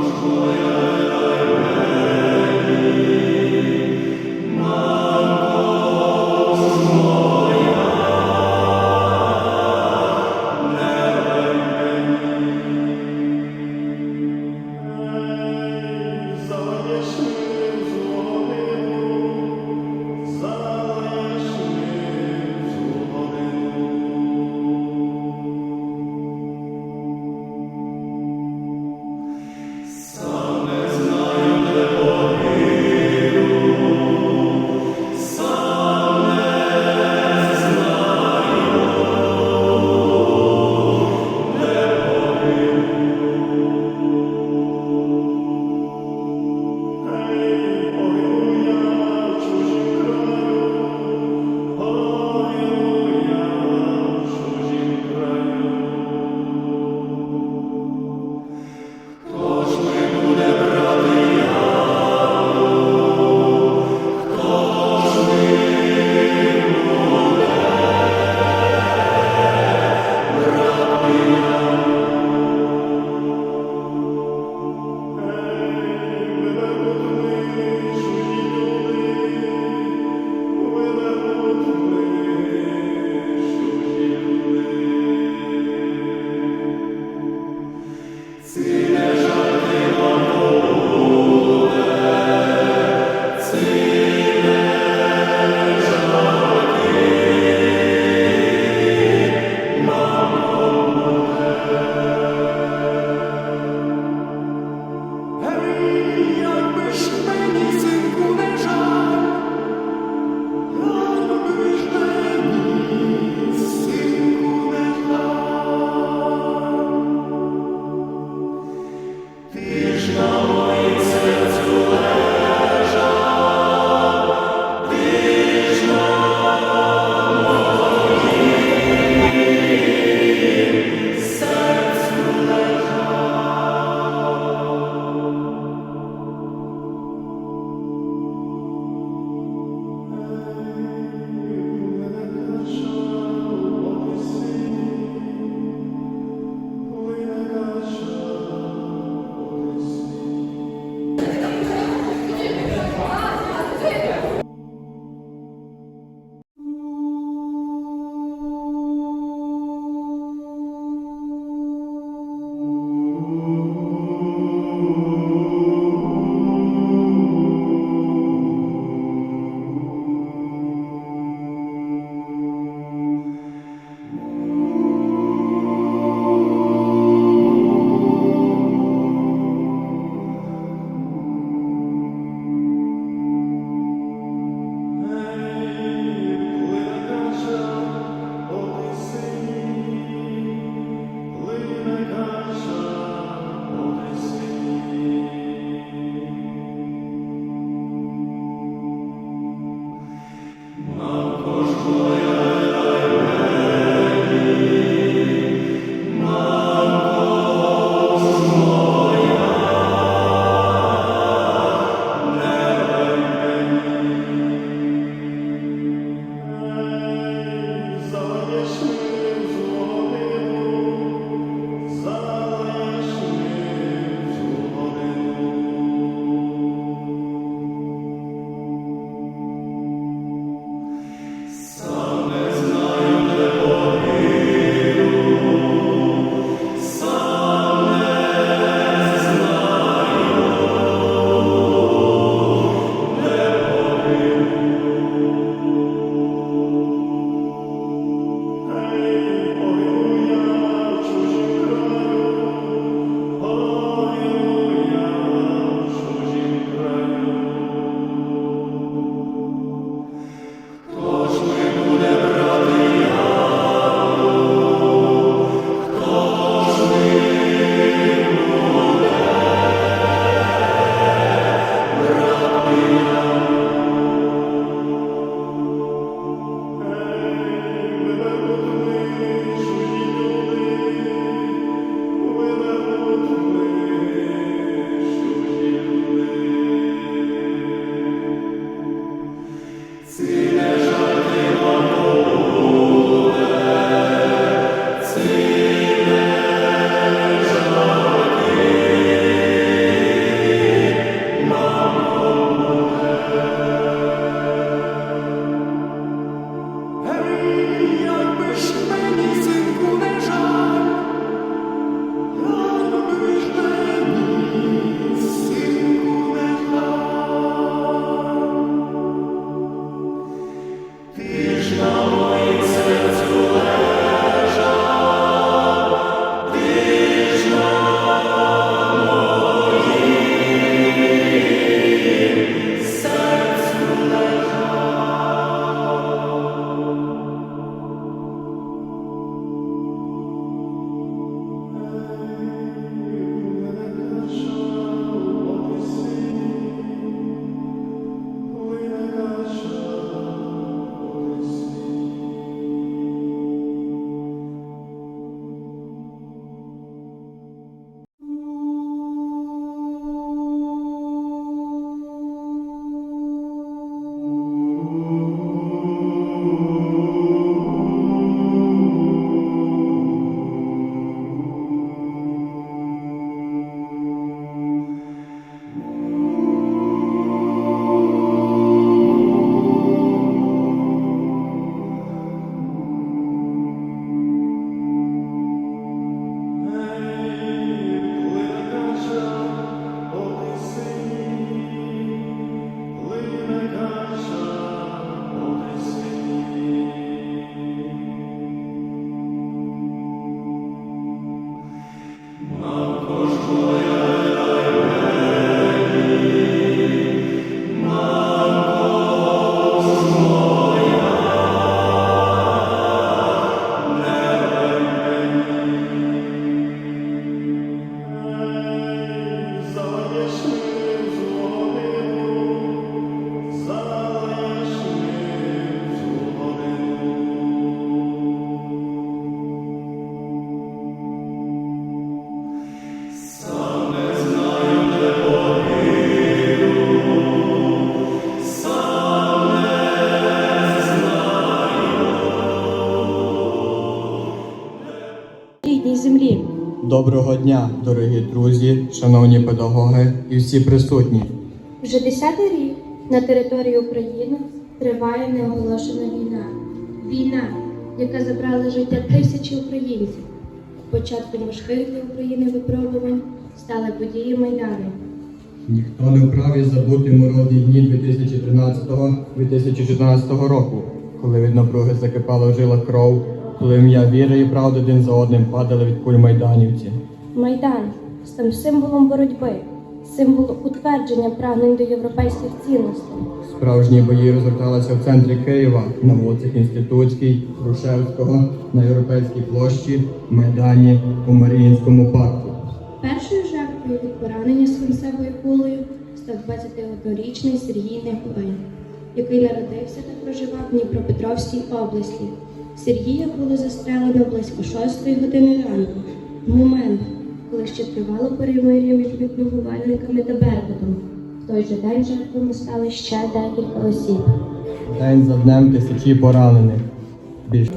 Lord. Доброго дня, дорогі друзі, шановні педагоги і всі присутні. Вже десятий рік на території України триває неоголошена війна. Війна, яка забрала життя тисячі українців. Початком важких для України випробувань стали події Майдану. Ніхто не вправі забути морозні дні 2013-2014 року, коли від напруги закипала в жилах кров, коли ім'я віри і правди один за одним падали від куль майданівці. Майдан став символом боротьби, символом утвердження прагнень до європейських цінностей. Справжні бої розгорталися в центрі Києва, на вулицях Інститутській, Грушевського, на Європейській площі, Майдані, у Маріїнському парку. Першою жертвою від поранення свинцевою кулею став 21-річний Сергій Неговень, який народився та проживав в Дніпропетровській області. Сергія було застрелено близько 6 години ранку, в момент, коли ще тривало перемир'я між мітингувальниками та Беркутом. В той же день жертвами стали ще декілька осіб. День за днем тисячі поранених. Більше.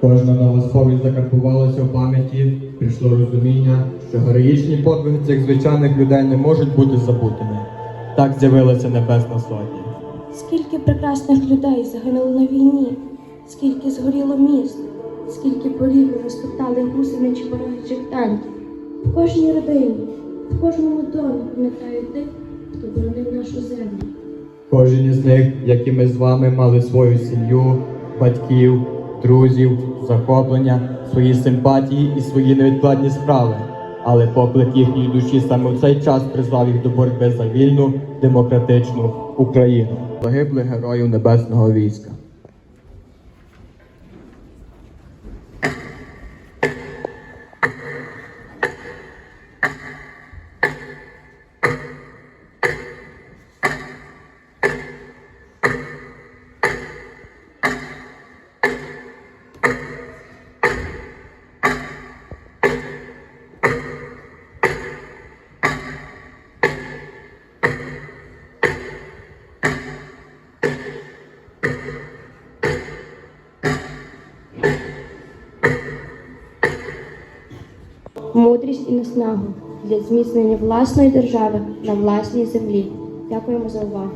Кожна нова сповідь закарбувалася в пам'яті, прийшло розуміння, що героїчні подвиги цих звичайних людей не можуть бути забутими. Так з'явилася Небесна Сотня. Скільки прекрасних людей загинуло на війні, скільки згоріло міст, скільки полів розтоптали гусениці ворожих танків. В кожній родині, в кожному домі пам'ятають тих, хто боронив нашу землю. Кожен із них, як і ми з вами, мали свою сім'ю, батьків, друзів, захоплення, свої симпатії і свої невідкладні справи. Але поклик їхньої душі саме в цей час призвав їх до боротьби за вільну, демократичну Україну. Загиблих героїв Небесного війська. Мудрість і наснагу для зміцнення власної держави на власній землі. Дякуємо за увагу.